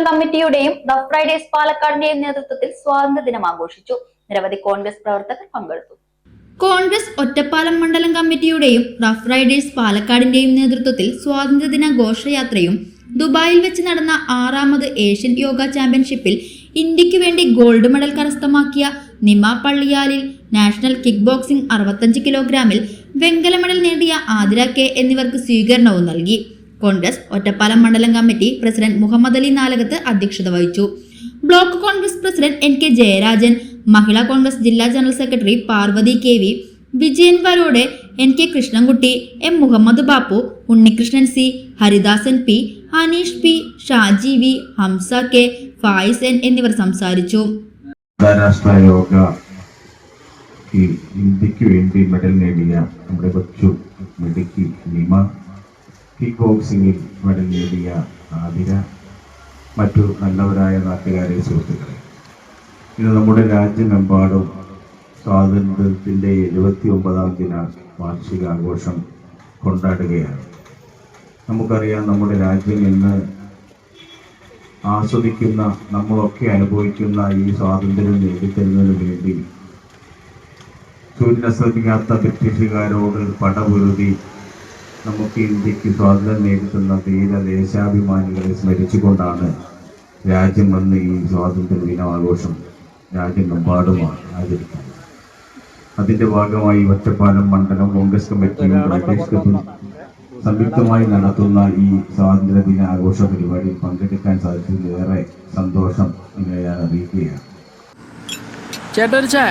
മണ്ഡലം കമ്മിറ്റിയുടെയും the Fridays പാലക്കാടിന്റെയും നേതൃത്വത്തിൽ സ്വാതന്ത്ര്യ ദിനം ആഘോഷിച്ചു. നിരവധി കോൺഗ്രസ് പ്രവർത്തകർ പങ്കെടുത്തു. കോൺഗ്രസ് ഒറ്റപ്പാലം മണ്ഡലം കമ്മിറ്റിയുടെയും റഫ് റൈഡേഴ്സ് പാലക്കാടിന്റെയും നേതൃത്വത്തിൽ സ്വാതന്ത്ര്യദിന ഘോഷയാത്രയും ദുബായിൽ വെച്ച് നടന്ന ആറാമത് ഏഷ്യൻ യോഗ ചാമ്പ്യൻഷിപ്പിൽ ഇന്ത്യയ്ക്ക് വേണ്ടി ഗോൾഡ് മെഡൽ കരസ്ഥമാക്കിയ Nima Palliyalil national kick boxing അറുപത്തഞ്ച് കിലോഗ്രാമിൽ വെങ്കല മെഡൽ നേടിയ ആതിര കെ എന്നിവർക്ക് സ്വീകരണവും നൽകി. കോൺഗ്രസ് ഒറ്റപ്പാലം മണ്ഡലം കമ്മിറ്റി പ്രസിഡന്റ് മുഹമ്മദ് അലി നാലകത്ത് അധ്യക്ഷത വഹിച്ചു. Block Congress president N K Jayarajan Mahila Congress ജില്ലാ general secretary Parvathi K V Vijayan വരോടെ N K Krishnankutty M Muhammad Bappu Unnikrishnan C Haridasan P Aneesh P Shaji V Hamsa K Fayiz N എന്നിവർ സംസാരിച്ചു. അന്താരാഷ്ട്ര യോഗ ഇന്ത്യയ്ക്ക് വേണ്ടി medal നേടിയ നമ്മുടെ കൊച്ചു മിടുക്കി നിമ കിക്ക് ബോക്സിംഗിൽ മെഡൽ നേടിയ ആതിര മറ്റു നല്ലവരായ നാട്ടുകാരെ സുഹൃത്തുക്കളെ. ഇന്ന് നമ്മുടെ രാജ്യമെമ്പാടും സ്വാതന്ത്ര്യത്തിന്റെ എഴുപത്തി ഒമ്പതാം ദിന വാർഷികാഘോഷം കൊണ്ടാടുകയാണ്. നമുക്കറിയാം നമ്മുടെ രാജ്യം ഇന്ന് ആസ്വദിക്കുന്ന നമ്മളൊക്കെ അനുഭവിക്കുന്ന ഈ സ്വാതന്ത്ര്യം നേടിത്തരുന്നതിന് വേണ്ടി സൂര്യനസ്തമിക്കാത്ത ബ്രിട്ടീഷുകാരോട് പടപൊരുതി നമുക്ക് ഇന്ത്യയ്ക്ക് സ്വാതന്ത്ര്യം നേടിത്തുന്ന ധീര ദേശാഭിമാനികളെ സ്മരിച്ചുകൊണ്ടാണ് രാജ്യം വന്ന് ഈ സ്വാതന്ത്ര്യ ദിനാഘോഷം രാജ്യമെമ്പാടുമാണ് ആചരിക്കുന്നത്. അതിന്റെ ഭാഗമായി ഒറ്റപ്പാലം മണ്ഡലം കോൺഗ്രസ് കമ്മിറ്റിയും ബ്രിട്ടീഷ് സംയുക്തമായി നടത്തുന്ന ഈ സ്വാതന്ത്ര്യ ദിനാഘോഷ പരിപാടിയിൽ പങ്കെടുക്കാൻ സാധിച്ചതിൽ ഏറെ സന്തോഷം ഞാൻ അറിയിക്കുകയാണ്. ചേട്ടാ ഒരു ചായ.